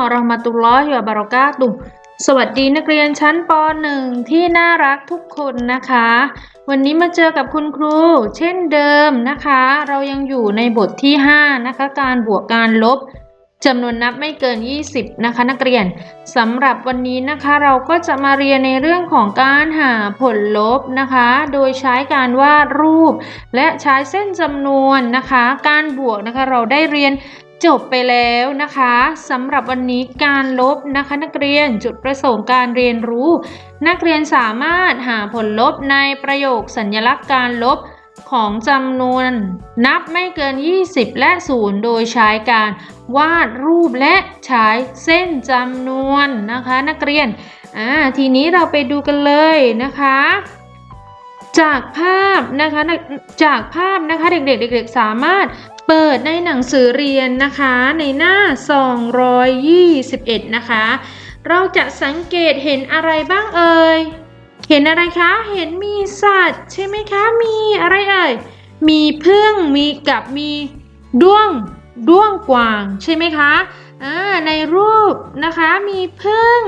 วะเราะมะตุลลอฮิวะบะเราะกาตุฮ์สวัสดีนักเรียนชั้นป .1 ที่น่ารักทุกคนนะคะ วันนี้มาเจอกับคุณครู เช่นเดิมนะคะ เรายังอยู่ในบทที่ 5 นะคะ การบวกการลบจำนวนนับไม่เกิน 20 นะคะ นักเรียนสำหรับวันนี้นะคะเราก็จะมาเรียนในเรื่องของการหาผลลบนะคะ โดยใช้การวาดรูป และใช้เส้นจำนวนนะคะ การบวกนะคะเราได้เรียน จบไปแล้วนะคะสำหรับวันนี้การลบนะคะนักเรียนจุดประสงค์การเรียนรู้ นักเรียนสามารถหาผลลบในประโยคสัญลักษณ์การลบของจำนวนนับไม่เกิน 20 และ 0 โดยใช้การวาดรูปและใช้เส้นจำนวนนะคะ นักเรียนอ่าทีนี้เราไปดูกันเลยนะคะ จากภาพนะคะจากภาพนะคะเด็กๆเด็กๆสามารถเปิดในหนังสือเรียนนะคะในหน้า 221 นะคะ เราจะสังเกตเห็นอะไรบ้างเอ่ย เห็นอะไรคะ เห็นมีสัตว์ใช่ไหมคะ มีอะไรเอ่ย มีพึ่ง มีกับมีด้วง ด้วงกวางใช่ไหมคะอ่าในรูปนะคะ มีพึ่ง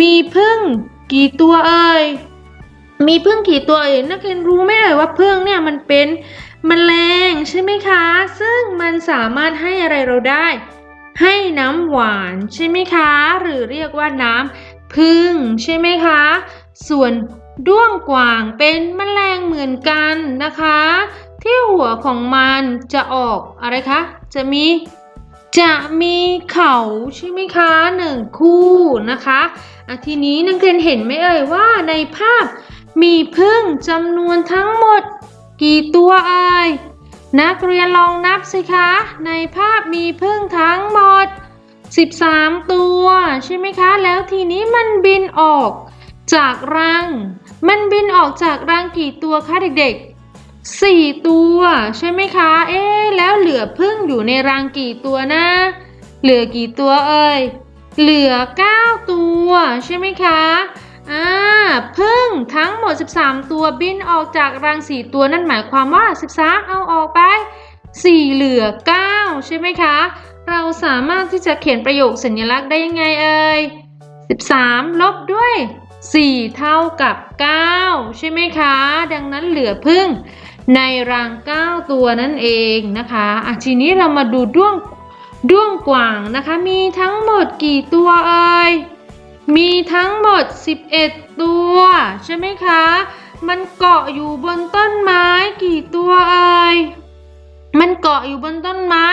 มีพึ่ง กี่ตัวเอ่ย มีพึ่งกี่ตัวเอ่ยนักเรียนรู้ไหมเอ่ยว่าพึ่งเนี่ยมันเป็นมแมลงใช่ไหมคะ ซึ่งมันสามารถให้อะไรเราได้ ให้น้ำหวานใช่ไหมคะ หรือเรียกว่าน้ำพึ่งใช่ไหมคะ ส่วนด้วงกวางเป็นมแมลงเหมือนกันนะคะ ที่หัวของมันจะออกอะไรคะ จะมีจะมีเขาใช่ไหมคะหนึ่งคู่นะคะอะทีนี้นักเรียนเห็นไหมเอ่ยว่าในภาพ มีพึ่งจำนวนทั้งหมด กี่ตัวเอ่ย นักเรียนลองนับสิคะ ในภาพมีพึ่งทั้งหมด 13 ตัว ใช่ไหมคะ แล้วทีนี้มันบินออก จากรัง มันบินออกจากรังกี่ตัวคะเด็กๆ 4 ตัว ใช่ไหมคะ เอ๊แล้วเหลือพึ่งอยู่ในรังกี่ตัวนะ เหลือกี่ตัวเอ่ย เหลือ 9 ตัว ใช่ไหมคะ อ่าพึ่งทั้งหมด 13 ตัวบินออกจากรัง4ตัวนั่นหมายความว่า 13 เอาออกไป 4 เหลือ 9 ใช่ไหมคะ เราสามารถที่จะเขียนประโยคสัญลักษณ์ได้ยังไงเอ่ย 13 ลบด้วย 4 เท่ากับ 9 ใช่ไหมคะ ดังนั้นเหลือพึ่งในรัง 9 ตัวนั่นเองนะคะอะทีนี้เรามาดูด้วงด้วงกว่างนะคะ มีทั้งหมดกี่ตัวเอ่ย มีทั้งหมด 11 ตัว ใช่ไหมคะ มันเกาะอยู่บนต้นไม้กี่ตัวเอ่ย มันเกาะอยู่บนต้นไม้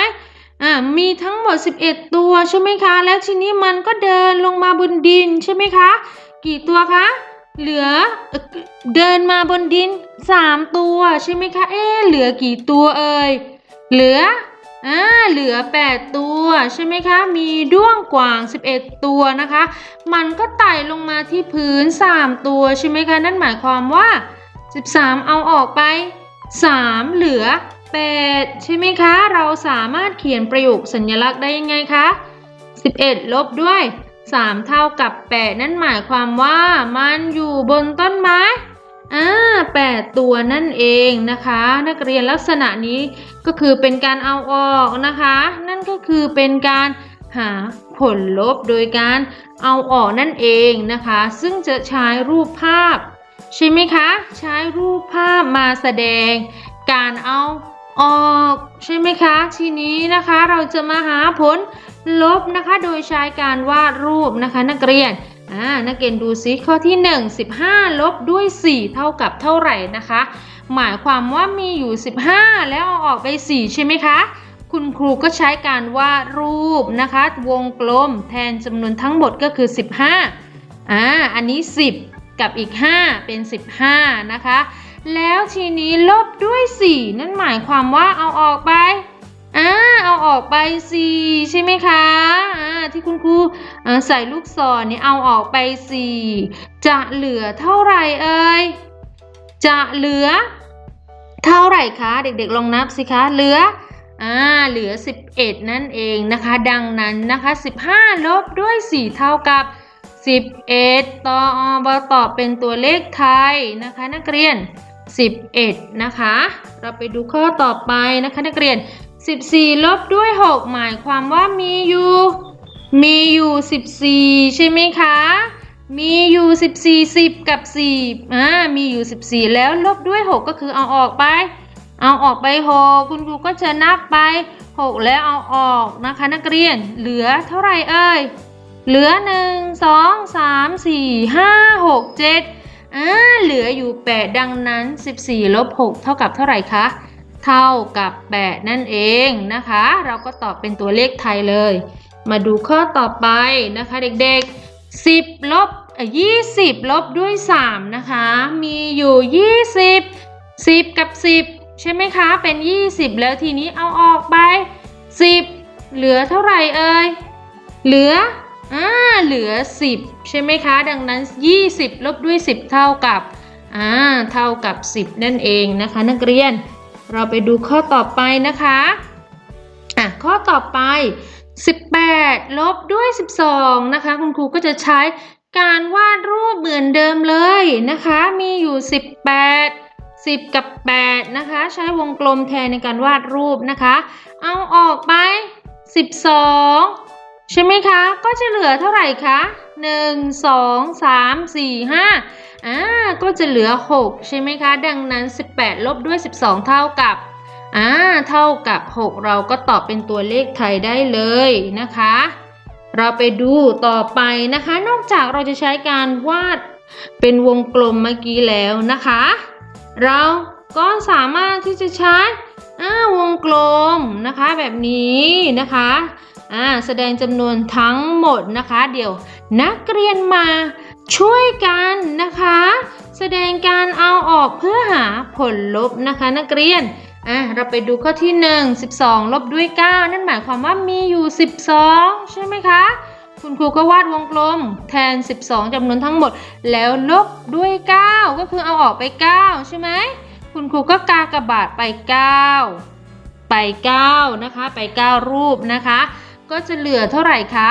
อ่า มีทั้งหมด 11 ตัวใช่ไหมคะ แล้วทีนี้มันก็เดินลงมาบนดินใช่ไหมคะ กี่ตัวคะ เหลือเดินมาบนดิน 3 ตัวใช่ไหมคะ เอ๊เหลือกี่ตัวเอ่ย เหลือ อ่าเหลือ 8 ตัวใช่ไหมคะ มีด้วงกวาง 11 ตัวนะคะ มันก็ไต่ลงมาที่พื้น 3 ตัวใช่ไหมคะ นั่นหมายความว่า 13 เอาออกไป 3 เหลือ 8 ใช่ไหมคะ เราสามารถเขียนประโยคสัญลักษณ์ได้ยังไงคะ 11 ลบด้วย 3 เท่ากับ 8 นั่นหมายความว่ามันอยู่บนต้นไม้ อ่าแปดตัวนั่นเองนะคะ นักเรียนลักษณะนี้ก็คือเป็นการเอาออกนะคะ นั่นก็คือเป็นการหาผลลบโดยการเอาออกนั่นเองนะคะ ซึ่งจะใช้รูปภาพ ใช่ไหมคะ ใช้รูปภาพมาแสดง การเอาออกใช่ไหมคะ ทีนี้นะคะเราจะมาหาผลลบนะคะ โดยใช้การวาดรูปนะคะ นักเรียน อ่านักเรียนดูซิข้อที่ 1 15 ลบด้วย 4 เท่ากับเท่าไหร่นะคะ หมายความว่ามีอยู่ 15 แล้วเอาออกไป 4 ใช่ไหมคะ คุณครูก็ใช้การวาดรูปนะคะ วงกลมแทนจำนวนทั้งหมดก็คือ 15อ่าอันนี้ 10 กับอีก 5 เป็น 15 นะคะ แล้วทีนี้ลบด้วย 4 นั่นหมายความว่าเอาออกไป อ่าเอาออกไปสี่ใช่ไหมคะอ่าที่คุณครูใส่ลูกศรนี่เอาออกไปสี่จะเหลือเท่าไหร่เอ่ยจะเหลือ เท่าไหร่คะเด็กๆลองนับสิคะเหลืออ่าเหลือ 11 นั่นเองนะคะ ดังนั้นนะคะ 15 ลบด้วย 4 เท่ากับ 11 ต่ออบตอบเป็นตัวเลขไทยนะคะ นักเรียน 11 นะคะ เราไปดูข้อต่อไปนะคะ นักเรียน 14 ลบด้วย 6 หมายความว่ามีอยู่ มีอยู่สิบสี่ใช่ไหมคะ มีอยู่สิบสี่สิบกับสี่อ่า มีอยู่สิบสี่แล้วลบด้วยหกก็คือเอาออกไป เอาออกไปหกคุณครูก็จะนับไปหกแล้วเอาออกนะคะนักเรียน เหลือเท่าไหร่เอ่ย เหลือหนึ่งสองสามสี่ห้าหกเจ็ดอ่า เหลืออยู่แปดดังนั้นสิบสี่ลบหกเท่ากับเท่าไหร่คะ เท่ากับแปดนั่นเองนะคะ เราก็ตอบเป็นตัวเลขไทยเลย มาดูข้อต่อไปนะคะเด็กๆ 10 ลบยี่สิบลบด้วย 3 นะคะ มีอยู่ 20 10 กับ 10 ใช่ไหมคะ เป็น 20 แล้วทีนี้เอาออกไป 10 เหลือเท่าไหร่เอ่ย เหลืออ่าเหลือ 10 ใช่ไหมคะ ดังนั้น 20 ลบด้วย 10 เท่ากับอ่าเท่ากับ 10 นั่นเองนะคะ นักเรียน เราไปดูข้อต่อไปนะคะอะข้อต่อไป 18 ลบด้วย 12 นะคะ คุณครูก็จะใช้การวาดรูปเหมือนเดิมเลยนะคะ มีอยู่ 18 10 กับ 8 นะคะ ใช้วงกลมแทนในการวาดรูปนะคะ เอาออกไป 12 ใช่ไหมคะ ก็จะเหลือเท่าไหร่คะ 1 2 3 4 5อ่าก็จะเหลือ 6 ใช่ไหมคะ ดังนั้น 18 ลบด้วย 12 เท่ากับอ่าเท่ากับ 6 เราก็ตอบเป็นตัวเลขไทยได้เลยนะคะ เราไปดูต่อไปนะคะ นอกจากเราจะใช้การวาดเป็นวงกลมเมื่อกี้แล้วนะคะ เราก็สามารถที่จะใช้อ่าวงกลมนะคะแบบนี้นะคะ อ่าแสดงจำนวนทั้งหมดนะคะ เดี๋ยวนักเรียนมาช่วยกันนะคะ แสดงการเอาออกเพื่อหาผลลบนะคะ นักเรียนอะเราไปดูข้อที่ 1 12 ลบด้วย 9 นั่นหมายความว่ามีอยู่ 12 ใช่ไหมคะ คุณครูก็วาดวงกลม แทน 12จำนวนทั้งหมด แล้วลบด้วย 9 ก็คือเอาออกไป 9 ใช่ไหม คุณครูก็กากระบาทไป 9 ไป 9 นะคะ ไป 9 รูปนะคะ ก็จะเหลือเท่าไหร่คะ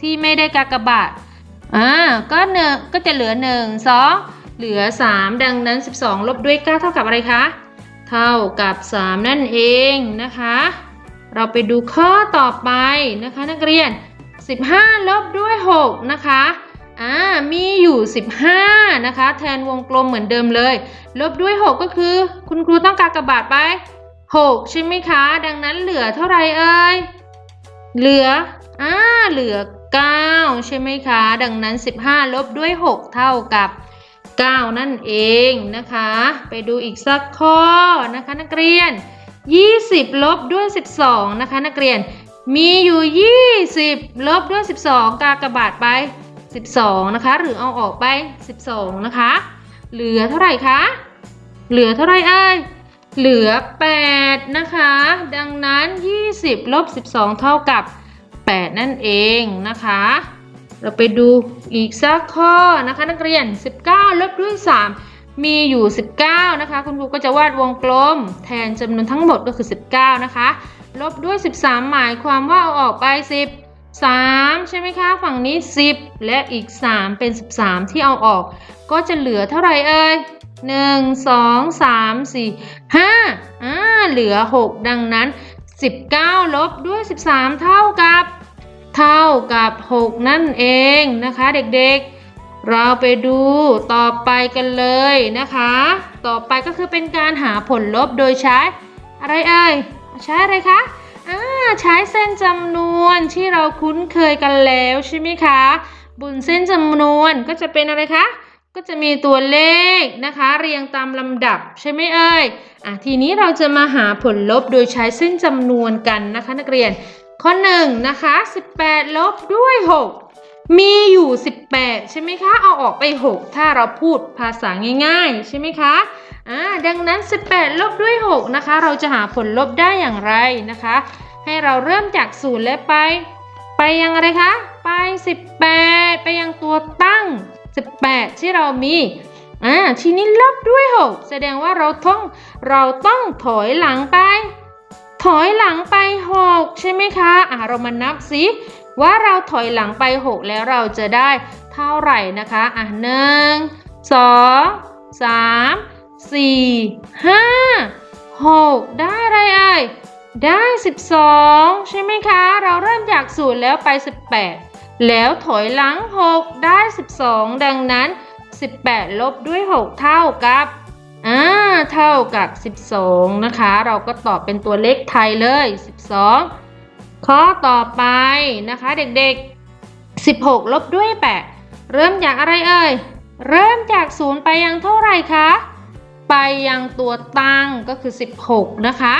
ที่ไม่ได้กากบาทอ่าก็เนก็จะเหลือ 1 2 เหลือ 3 ดังนั้น 12 ลบด้วย 9 เท่ากับอะไรคะ เท่ากับ 3 นั่นเองนะคะ เราไปดูข้อต่อไปนะคะนักเรียน 15 ลบด้วย 6 นะคะอ่ามีอยู่ 15 นะคะ แทนวงกลมเหมือนเดิมเลย ลบด้วย 6 ก็คือ คุณครูต้องกากบาทไป 6 ใช่ไหมคะ ดังนั้นเหลือเท่าไหร่เอ่ย เหลืออ่าเหลือ 9 ใช่ไหมคะ ดังนั้น 15 ลบด้วย 6 เท่ากับ 9 นั่นเองนะคะ ไปดูอีกสักข้อนะคะนักเรียน 20 ลบด้วย 12 นะคะนักเรียน มีอยู่ 20 ลบด้วย 12 กากบาทไป 12 นะคะ หรือเอาออกไป 12 นะคะ เหลือเท่าไหร่คะ เหลือเท่าไหร่เอ่ย เหลือ 8 นะคะ ดังนั้น 20 ลบ 12 เท่ากับ 8 นั่นเองนะคะ เราไปดูอีกสักข้อนะคะ นักเรียน 19 ลบด้วย 3 มีอยู่ 19 นะคะ คุณครูก็จะวาดวงกลม แทนจำนวนทั้งหมดก็คือ 19 นะคะ ลบด้วย 13 หมายความว่าเอาออกไป 10 3 ใช่ไหมคะ ฝั่งนี้ 10 และอีก 3 เป็น 13 ที่เอาออก ก็จะเหลือเท่าไหร่เอ่ย 1 2 3 4 5อ่าเหลือ6ดังนั้น19ลบด้วย13เท่ากับ เท่ากับ6นั่นเองนะคะเด็กๆ เราไปดูต่อไปกันเลยนะคะ ต่อไปก็คือเป็นการหาผลลบโดยใช้ อะไรเอ่ยใช้อะไรคะอ่าใช้เส้นจำนวนที่เราคุ้นเคยกันแล้วใช่ไหมคะบนเส้นจำนวนก็จะเป็นอะไรคะ ก็จะมีตัวเลขนะคะ เรียงตามลำดับใช่ไหมเอ่ยอะทีนี้เราจะมาหาผลลบโดยใช้เส้นจำนวนกันนะคะนักเรียน ข้อ1นะคะ18 ลบด้วย 6 มีอยู่ 18 ใช่ไหมคะ เอาออกไป 6 ถ้าเราพูดภาษาง่ายๆ ใช่ไหมคะอ่าดังนั้น 18 ลบด้วย 6 นะคะ เราจะหาผลลบได้อย่างไรนะคะ ให้เราเริ่มจากศูนย์และไป ไปยังอะไรคะ ไป 18 ไปยังตัวตั้ง 18 ที่เรามีอ่าทีนี้ลบด้วย 6 แสดงว่าเราต้องเราต้องถอยหลังไป ถอยหลังไป 6 ใช่ไหมคะอะเรามานับสิว่าเราถอยหลังไป 6 แล้วเราจะได้เท่าไหร่นะคะอะหนึ่งสองสามสี่ห้าหกได้อะไรเอ่ยได้ 12 ใช่ไหมคะ เราเริ่มจากศูนย์แล้วไป 18 แล้วถอยหลัง 6 ได้ 12 ดังนั้น 18 ลบด้วย 6 เท่ากับอ่าเท่ากับ 12 นะคะ เราก็ตอบเป็นตัวเลขไทยเลย 12 ข้อต่อไปนะคะเด็กๆ 16 ลบด้วย 8 เริ่มจากอะไรเอ่ย เริ่มจาก 0 ไปยังเท่าไหร่คะ ไปยังตัวตั้งก็คือ 16 นะคะ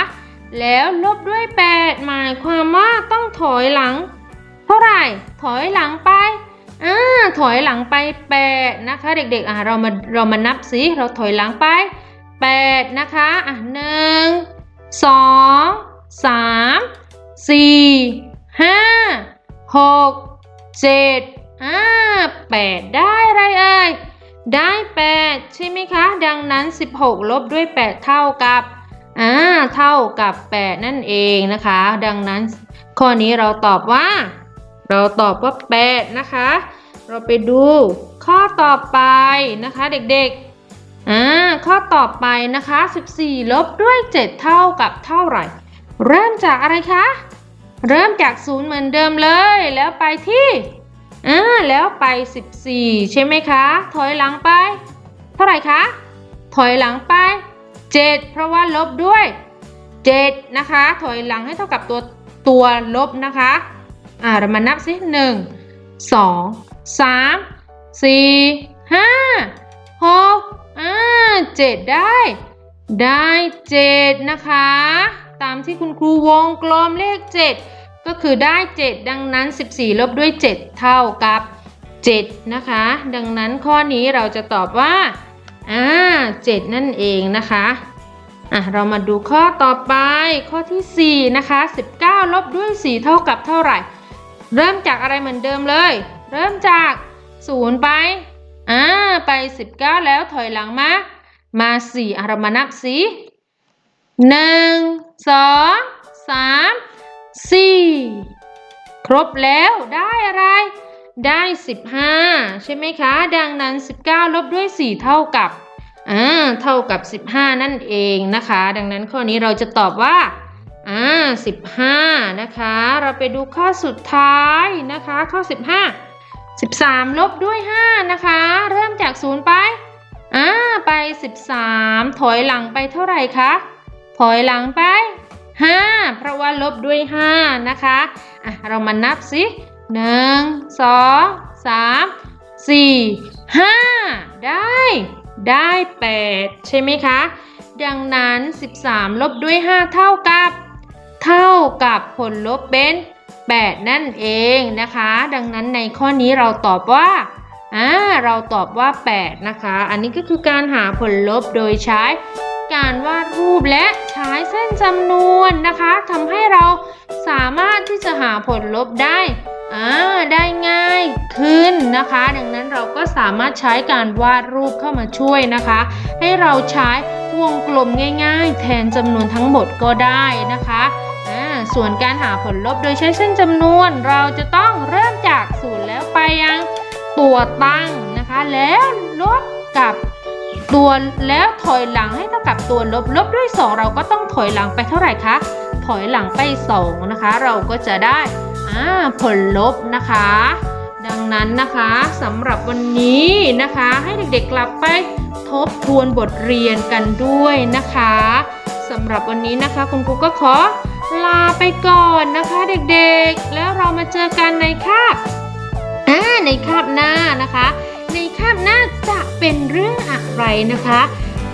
แล้วลบด้วย 8 หมายความว่าต้องถอยหลัง เท่าไหร่ ถอยหลังไปอ่าถอยหลังไป8นะคะ เด็กๆอะเรามาเรามานับสิเราถอยหลังไป8นะคะอะหนึ่งสองสามสี่ห้าหกเจ็ดอ่าแปดได้ไรเอ่ยได้ 8 ใช่ไหมคะ ดังนั้น 16 ลบด้วย 8 เท่ากับอ่าเท่ากับ 8 นั่นเองนะคะ ดังนั้นข้อนี้เราตอบว่า เราตอบว่า8นะคะ เราไปดูข้อต่อไปนะคะเด็กๆอ่าข้อต่อไปนะคะ 14 ลบด้วย 7 เท่ากับเท่าไหร่ เริ่มจากอะไรคะ เริ่มจาก0เหมือนเดิมเลย แล้วไปที่อ่าแล้วไป 14 ใช่ไหมคะ ถอยหลังไป เท่าไหร่คะ ถอยหลังไป 7 เพราะว่าลบด้วย 7 นะคะ ถอยหลังให้เท่ากับตัวตัวลบนะคะ อ่าเรามานับสิ1 2 3 4 5 6อ่า7ได้ ได้7นะคะ ตามที่คุณครูวงกลมเลข7ก็คือได้7ดังนั้น 14 ลบด้วย7เท่ากับ7นะคะ ดังนั้นข้อนี้เราจะตอบว่าอ่า7นั่นเองนะคะอะเรามาดูข้อต่อไปข้อที่ 4 นะคะ 19 ลบด้วย 4 เท่ากับเท่าไหร่ เริ่มจากอะไรเหมือนเดิมเลย เริ่มจาก 0 ไป อ่า ไป 19 แล้วถอยหลังมา มา4อะเรามานับสิหนึ่งสองสามสี่ครบแล้วได้อะไร ได้ 15 ใช่ไหมคะ ดังนั้น 19 ลบด้วย 4 เท่ากับอ่าเท่ากับ 15 นั่นเองนะคะ ดังนั้นข้อนี้เราจะตอบว่า อ่า15นะคะ เราไปดูข้อสุดท้ายนะคะ ข้อ15 13ลบด้วย5นะคะ เริ่มจาก0ไปอ่าไป13ถอยหลังไปเท่าไหร่คะถอยหลังไป5เพราะว่าลบด้วย5นะคะอะเรามานับสิ1 2 3 4 5ได้ได้8ใช่ไหมคะ ดังนั้น 13 ลบด้วย 5 เท่ากับ เท่ากับผลลบเป็น 8 นั่นเองนะคะ ดังนั้นในข้อนี้เราตอบว่าอ่าเราตอบว่า 8 นะคะ อันนี้ก็คือการหาผลลบโดยใช้ การวาดรูปและใช้เส้นจำนวนนะคะทำให้เราสามารถที่จะหาผลลบได้อ่าได้ง่ายขึ้นนะคะ ดังนั้นเราก็สามารถใช้การวาดรูปเข้ามาช่วยนะคะ ให้เราใช้วงกลมง่าย ๆ แทนจำนวนทั้งหมดก็ได้นะคะ ส่วนการหาผลลบโดยใช้เส้นจำนวนเราจะต้องเริ่มจากศูนย์แล้วไปยังตัวตั้งนะคะ แล้วลบกับตัวแล้วถอยหลังให้เท่ากับตัวลบลบด้วย 2 เราก็ต้องถอยหลังไปเท่าไหร่คะถอยหลังไป 2 นะคะ เราก็จะได้ผลลบนะคะ ดังนั้นนะคะสำหรับวันนี้นะคะ ให้เด็กๆกลับไปทบทวนบทเรียนกันด้วยนะคะสำหรับวันนี้นะคะคุณครูก็ขอ ลาไปก่อนนะคะเด็กๆ แล้วเรามาเจอกันในคาบอ่าในคาบหน้านะคะ ในคาบหน้าจะเป็นเรื่องอะไรนะคะ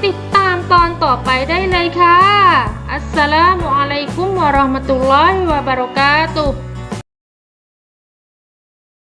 ติดตามตอนต่อไปได้เลยค่ะ อัสสลามุอะลัยกุมวะเราะห์มะตุลลอฮิวะบะเราะกาตุฮ์